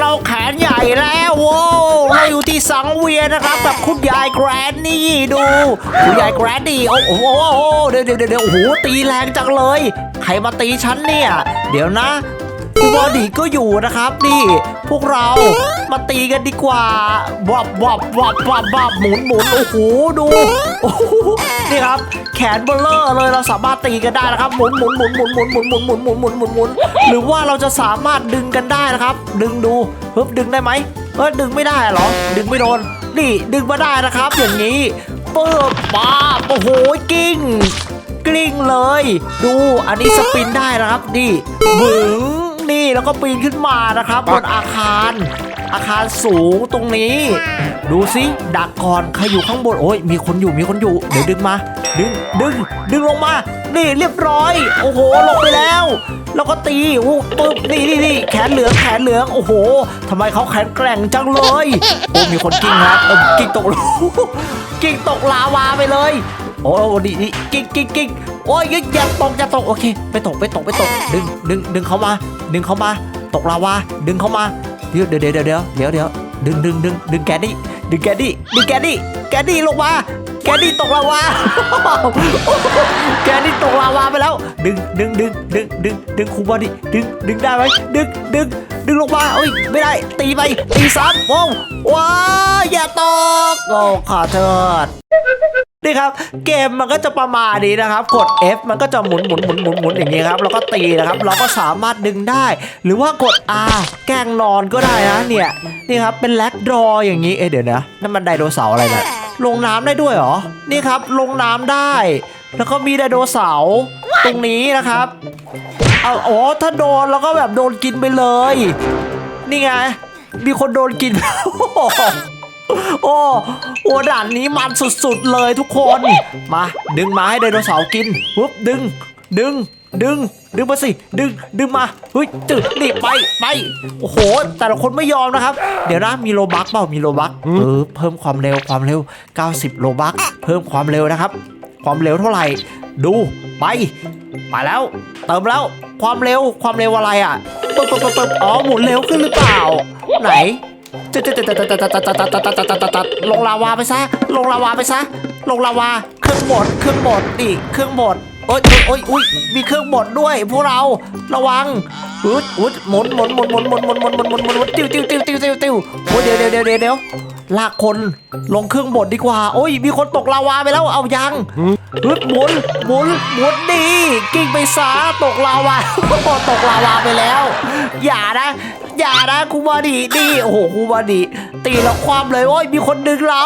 เราแขนใหญ่แล้วโว้เราอยู่ที่สังเวียนนะครับกับคุณยายแกรนนี่ดูคุณยายแกรนนี่โอ้โหเดี๋ยวเดี๋ยวเดี๋ยวโอ้โหตีแรงจังเลย ใครมาตีฉันเนี่ย เดี๋ยวนะคุณบอดีก็อยู่นะครับนี่ พวกเรามาตีกันดีกว่าวับวับวับวับวับหมุนหมุนโอ้โหดูโอ้โหนี่ครับ แขนเบลเลอร์เลยเราสามารถตีกันได้นะครับหมุนหมุนหมุนหมุนหมุนหมุนหมุนหมุนหมุนหมุนหมุนหมุนหรือว่าเราจะสามารถดึงกันได้นะครับ ดึงดูปึ๊บดึงได้ไหมเออดึงไม่ได้เหรอ ดึงไม่โดนนี่ดึงมาได้นะครับ อย่างนี้เปึ๊บป้าโอ้โหกิ้งกลิ้งเลย ดูอันนี้สปินได้นะครับนี่บึง นี่แล้วก็ปีนขึ้นมานะครับบนอาคาร อาคารสูงตรงนี้ ดูสิดักก่อนใครอยู่ข้างบนโอ้ยมีคนอยู่มีคนอยู่เดี๋ยวดึงมา ดึงดึงดึงลงมา นี่เรียบร้อย โอ้โหลงไปแล้ว แล้วก็ตีโอ้ปึ๊บนี่นี่นี่แขนเหลืองแขนเหลืองโอ้โหทำไมเขาแข็งแกร่งจังเลยโอ้มีคนกิ้งครับเออกิ้งตกกิ้งตกลาวาไปเลย โอ้ดีดีกิ๊กกิ๊กกิ๊ก โอ้ยอย่าตกอย่าตกโอเคไม่ตกไม่ตกไม่ตกดึงดึงดึงเขามา ดึงเขามา ตกลาวาดึงเขามาเดี๋ยวเดี๋ยวเดี๋ยวเดี๋ยวเดี๋ยวเดี๋ยวดึงดึงดึงดึงแกดี้ดึงแกดี้ดึงแกดี้แกดี้ลงมา แกดี้ตกลาวาแกดี้ตกลาวาไปแล้ว ดึงดึงดึงดึงดึงดึงคูบอดี้ดึงดึงได้ไหมดึงดึงดึงลงมาเอ้ยไม่ได้ตีไปตีซ้ำโอ้ว้าอย่าตกโอ้ขอโทษนี่ครับเกมมันก็จะประมาณนี้นะครับ กด F มันก็จะหมุนหมุนหมุนหมุนหมุนอย่างนี้ครับแล้วก็ตีนะครับ เราก็สามารถดึงได้ หรือว่ากด R แกล้งนอนก็ได้นะเนี่ยนี่ครับเป็นแลกดรออย่างนี้เอ๊ะเดี๋ยวนะนั่นมันไดโนเสาร์อะไรเนะ ลงน้ำได้ด้วยเหรอ นี่ครับลงน้ำได้ แล้วก็มีไดโนเสาร์ตรงนี้นะครับ เอาอ๋อถ้าโดนแล้วก็แบบโดนกินไปเลย นี่ไง มีคนโดนกิน โอ้โอ้ด่านนี้มันสุดๆเลยทุกคน มา ดึงมาให้ไดโนเสาร์กินปุ๊บดึง ดึง ดึง ดึงมาสิ ดึง ดึงมาเฮ้ยตึกนี่ไป ไป โอ้โห แต่ละคนไม่ยอมนะครับ เดี๋ยวนะ มีโลบักเปล่า มีโลบักเออ เพิ่มความเร็ว ความเร็ว 90 โลบัก เพิ่มความเร็วนะครับ ความเร็วเท่าไหร่ ดู ไป ไปแล้ว เติมแล้ว ความเร็ว ความเร็วอะไรอะปึ๊บปึ๊บปึ๊บปึ๊บอ๋อ หมุนเร็วขึ้นหรือเปล่า ไหนจะจะจะจะจะจะจะจะจะจะจะจะจะลงลาวาไปซะ ลงลาวาไปซะ ลงลาวา เครื่องบดเครื่องบดนี่เครื่องบดโอ๊ยโอ๊ยอุ้ยมีเครื่องบดด้วย พวกเราระวังอุดอุดหมุนหมุนหมุนหมุนหมุนหมุนหมุนหมุนหมุนหมุนหมุนติ้วติ้วติ้วติ้วติ้วติ้วโอ้ยเดี๋ยวเดี๋ยวเดี๋ยวเดี๋ยวลากคนลงเครื่องบดดีกว่าโอ้ยมีคนตกลาวาไปแล้วเอายังฮึดหมุนหมุนหมุนดีกิ้งไปซะตกลาวาตกลาวาไปแล้ว อย่านะอย่านะครูบอดีดีโอ้โหครูบอดีตีแล้วความเลยโอ้ยมีคนดึงเรา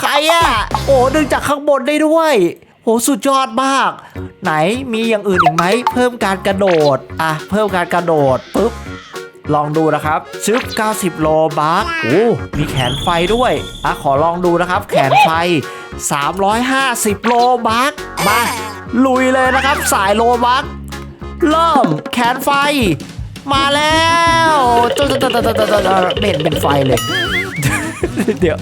ใครอะโอ้ดึงจากข้างบนได้ด้วย โหสุดยอดมาก ไหนมีอย่างอื่นอีกไหมเพิ่มการกระโดดอะเพิ่มการกระโดดปุ๊บลองดูนะครับชึบ90 โลบัคโอ้มีแขนไฟด้วยอะขอลองดูนะครับ แขนไฟ 350 โลบัคมาลุยเลยนะครับ สายโลบัคเริ่มแขนไฟ มาแล้วตุ๊ดตุ๊ดตุ๊ดตุ๊ดตุ๊ดเห็นเป็นไฟเลย เดี๋ยว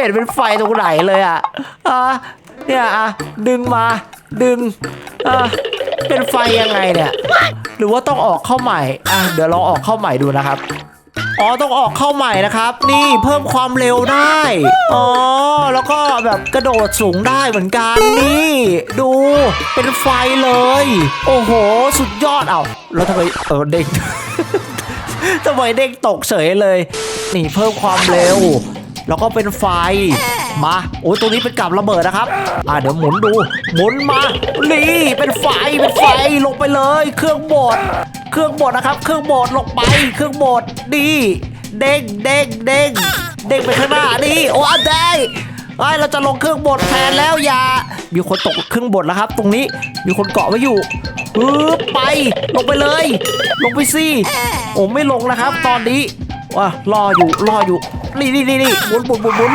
เห็นเป็นไฟตรงไหนเลยอะอะ เนี่ยอะดึงมาดึงอะเป็นไฟยังไงเนี่ย หรือว่าต้องออกเข้าใหม่อะเดี๋ยวลองออกเข้าใหม่ดูนะครับอ๋อต้องออกเข้าใหม่นะครับ นี่เพิ่มความเร็วได้อ๋อแล้วก็แบบกระโดดสูงได้เหมือนกันนี่ ดูเป็นไฟเลย โอ้โห สุดยอดเอ้าแล้วทำไมเออเด้งทำไมเด้งตกเฉยเลย นี่เพิ่มความเร็ว แล้วก็เป็นไฟ มาโอ้ยตรงนี้เป็นกับระเบิดนะครับ อ่าเดี๋ยวหมุนดู หมุนมานี่เป็นไฟเป็นไฟลงไปเลย เครื่องบดเครื่องบดนะครับ เครื่องบดลงไปเครื่องบดดีเด้งเด้งเด้งเด้งไปข้างหน้าดีโอ้ได้ไอ้เราจะลงเครื่องบดแทนแล้วอย่ามีคนตกเครื่องบดแล้วครับ ตรงนี้มีคนเกาะไว้อยู่ปึ๊บไปลงไปเลย ลงไปสิโอ้ไม่ลงนะครับ ตอนนี้ว่ารออยู่รออยู่นี่นี่นี่นี่หมุนหมุนหมุนหมุน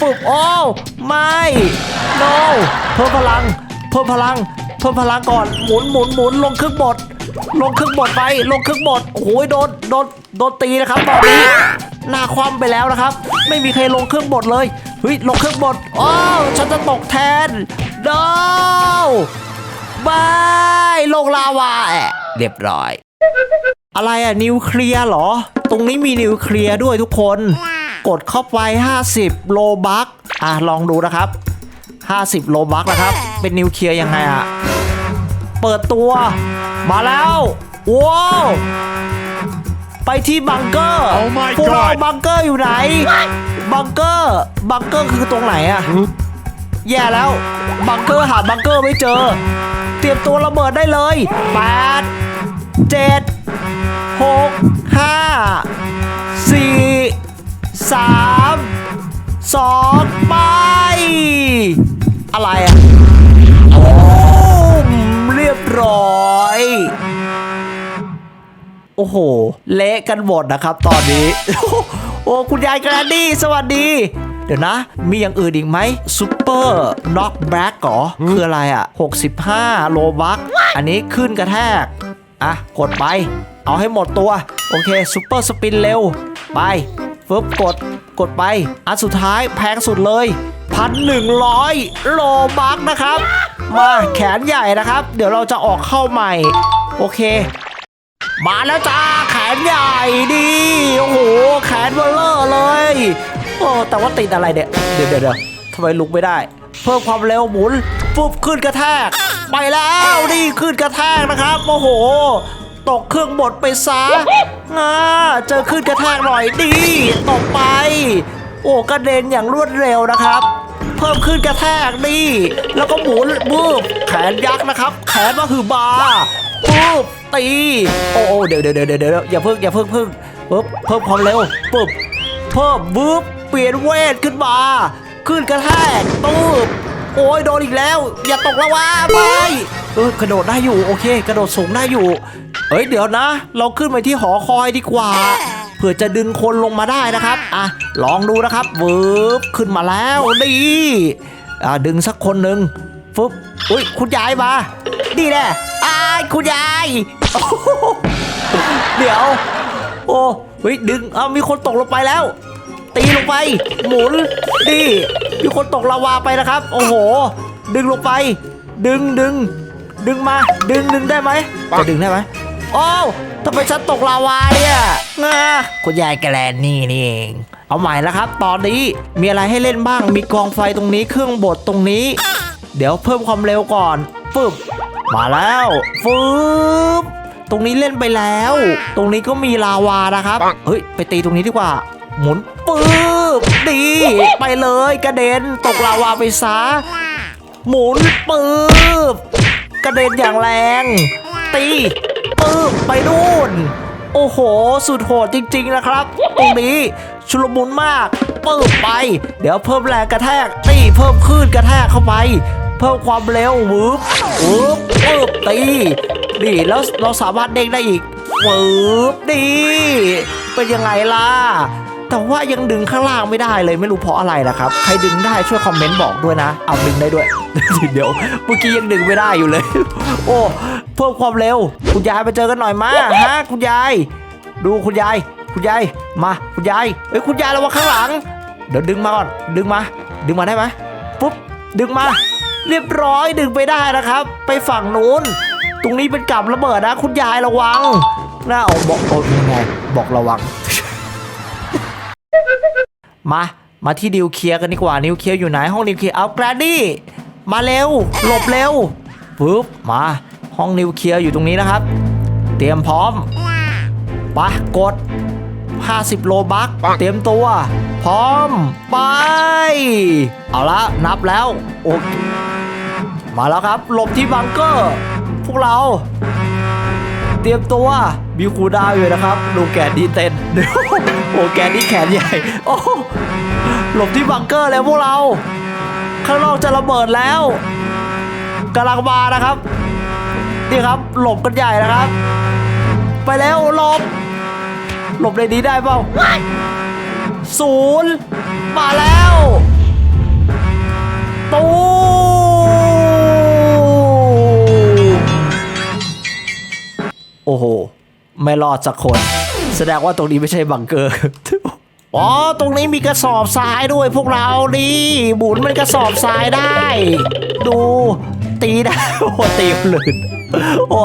ปุ๊บโอ้ไม่ no เพิ่มพลัง เพิ่มพลัง เพิ่มพลังก่อน หมุนหมุนหมุนลงเครื่องบด ลงเครื่องบดไป ลงเครื่องบดโอ้โหโดน โดน โดนตีนะครับตอนนี้หน้าคว่ำไปแล้วนะครับ ไม่มีใครลงเครื่องบดเลยเฮ้ยลงเครื่องบดอ้าวฉันจะตกแทน no บายลงลาวาแอเรียบร้อย อะไรอะนิวเคลียร์เหรอ ตรงนี้มีนิวเคลียร์ด้วยทุกคน กดเข้าไป 50 โลบัคอะลองดูนะครับ 50 โลบัคนะครับ เป็นนิวเคลียร์ยังไงอะเปิดตัว มาแล้วว้าวไปที่บังเกอร์ Oh my พวกเรา God บังเกอร์อยู่ไหน บังเกอร์ บังเกอร์คือตรงไหนอะแย่แล้ว บังเกอร์หาบังเกอร์ไม่เจอ เตรียมตัวระเบิดได้เลย 8 7 6 5 4 3 2ไป อะไรอะโอ้มเรียบร้อย โอ้โห เละกันหมดนะครับตอนนี้ โอ้ คุณยายแกรนดี้สวัสดี เดี๋ยวนะ มีอย่างอื่นอีกไหมซูเปอร์น็อกแบ็กเหรอ คืออะไรอะ65 โลบัก อันนี้ขึ้นกระแทก อะ กดไป เอาให้หมดตัว โอเคซูเปอร์สปินเร็ว ไป ฟึบกดกดไป อันสุดท้ายแพงสุดเลยพันหนึ่งร้อยโลบักนะครับ มาแขนใหญ่นะครับ เดี๋ยวเราจะออกเข้าใหม่ โอเค มาแล้วจ้าแขนใหญ่ดีโอ้โหแขนเบลเลอร์เลยโอ้แต่ว่าติดอะไรเนี่ยเดี๋ยวเดี๋ยวเดี๋ยวทำไมลุกไม่ได้ เพิ่มความเร็วหมุนปุ๊บขึ้นกระแทก ไปแล้วนี่ขึ้นกระแทกนะครับโอ้โห ตกเครื่องบดไปซะอ่าเจอขึ้นกระแทกหน่อยดีตกไป โอ้กระเด็นอย่างรวดเร็วนะครับ เพิ่มขึ้นกระแทกดีแล้วก็หมุนบูบแขนยักษ์นะครับ แขนมาคือบาปุ๊บตีโอ้โอเดี๋ยวเดี๋ยวเดี๋ยวเดี๋ยวอย่าเพิ่งอย่าเพิ่งเพิ่งปุ๊บเพิ่มความเร็วปุ๊บเพิ่มบูบเปลี่ยนเวทขึ้นมา ขึ้นกระแทกปุ๊บโอ้ยโดนอีกแล้ว อย่าตกละว่าไป เออกระโดดได้อยู่โอเค กระโดดสูงได้อยู่ เอ้ยเดี๋ยวนะ เราขึ้นไปที่หอคอยดีกว่าเพื่อจะดึงคนลงมาได้นะครับอะลองดูนะครับวืบขึ้นมาแล้วดีอะดึงสักคนหนึ่งฟึบอุ้ยคุณยายมาดีแน่อ้ายคุณยายเดี๋ยว โอ้เฮ้ยดึงเอามีคนตกลงไปแล้ว ตีลงไป หมุนดีมีคนตกลาวาไปนะครับ โอ้โห ดึงลงไป ดึงดึง ดึงมา ดึงดึงได้ไหมจะดึงได้ไหมโอ้าวทำไมฉันตกลาวาเนี่ยงาคุณยายแกลนนี่นี่เองเอาใหม่แล้วครับ ตอนนี้มีอะไรให้เล่นบ้าง มีกองไฟตรงนี้ เครื่องบดตรงนี้ เดี๋ยวเพิ่มความเร็วก่อน ฟึบ มาแล้ว ฟึบ ตรงนี้เล่นไปแล้ว ตรงนี้ก็มีลาวานะครับ เฮ้ย ไปตีตรงนี้ดีกว่า หมุนปึ๊บ ดี ไปเลยกระเด็น ตกลาวาไปซะ หมุนปืบ กระเด็นอย่างแรง ตีปืบไปนู่น โอ้โห สุดโหดจริง ๆ นะครับ ตรงนี้ชุลมุนมากปืบไป เดี๋ยวเพิ่มแรงกระแทกตีเพิ่มคลื่นกระแทกเข้าไป เพิ่มความเร็ววืบวืบปืบตีนี่แล้วเราสามารถเด้งได้อีกวืบดีเป็นยังไงล่ะ แต่ว่ายังดึงข้างล่างไม่ได้เลยไม่รู้เพราะอะไรนะครับใครดึงได้ช่วยคอมเมนต์บอกด้วยนะ เอาดึงได้ด้วย เดี๋ยวเมื่อกี้ยังดึงไม่ได้อยู่เลย โอ้เพิ่มความเร็ว คุณยายไปเจอกันหน่อยมาฮะคุณยาย ดูคุณยาย คุณยายมาคุณยายเอ้ยคุณยายระวังข้างหลัง เดี๋ยวดึงมาก่อนดึงมา ดึงมาได้ไหมปุ๊บดึงมา เรียบร้อยดึงไปได้นะครับ ไปฝั่งนู้นตรงนี้เป็นกับระเบิดนะ คุณยายระวังน่าเอาบอกโอ้ยังไงบอกระวัง มา มาที่นิวเคลียร์กันดีกว่านิวเคลียร์อยู่ไหนห้องนิวเคลียร์เอาแกรนดี้มาเร็วหลบเร็วปึ๊บมาห้องนิวเคลียร์อยู่ตรงนี้นะครับ เตรียมพร้อมไปะกด 50 โลบักเตรียมตัว พร้อมไป เอาละนับแล้วโอมาแล้วครับหลบที่บังเกอร์ พวกเรา เตรียมตัวมีครูดาวอยู่นะครับดูแกนดีเต้นโอ้แกนนี่แขนใหญ่ โอ้หลบที่บังเกอร์แล้วพวกเรา ข้างนอกจะระเบิดแล้วกำลังมานะครับ นี่ครับหลบกันใหญ่นะครับ ไปแล้วหลบ หลบในนี้ได้เปล่าศูนย์มาแล้วตู ไม่รอดสักคน แสดงว่าตรงนี้ไม่ใช่บังเกอร์อ๋อ ตรงนี้มีกระสอบทรายด้วยพวกเราดิบุนมันกระสอบทรายได้ ดู ตีได้โอ้ตีหลุดโอ้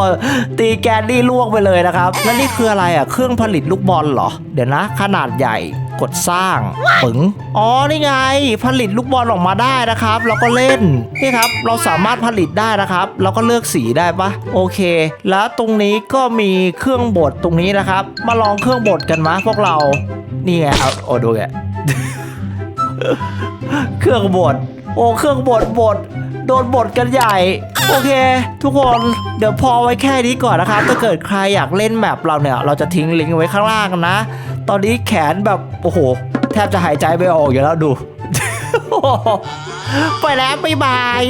ตีแกนนี่ล่วงไปเลยนะครับ แล้วนี่คืออะไรอะ เครื่องผลิตลูกบอลเหรอ เดี๋ยวนะ ขนาดใหญ่ กดสร้างปึ๋งอ๋อนี่ไง ผลิตลูกบอลออกมาได้นะครับแล้วก็เล่นนี่ครับเราสามารถผลิตได้นะครับแล้วก็เลือกสีได้ปะโอเค แล้วตรงนี้ก็มีเครื่องบดตรงนี้นะครับ มาลองเครื่องบดกันมะพวกเรานี่ไงเอาโอ้ดูไงเครื่องบดโอ้เครื่องบดบดโดนบดกันใหญ่ โอเค ทุกคนเดี๋ยวพอไว้แค่นี้ก่อนนะครับ ถ้าเกิดใครอยากเล่นแมปเราเนี่ย เราจะทิ้งลิงก์ไว้ข้างล่างนะ ตอนนี้แขนแบบโอ้โห แทบจะหายใจไม่ออกอยู่แล้วดู ไปแล้วบ๊ายบาย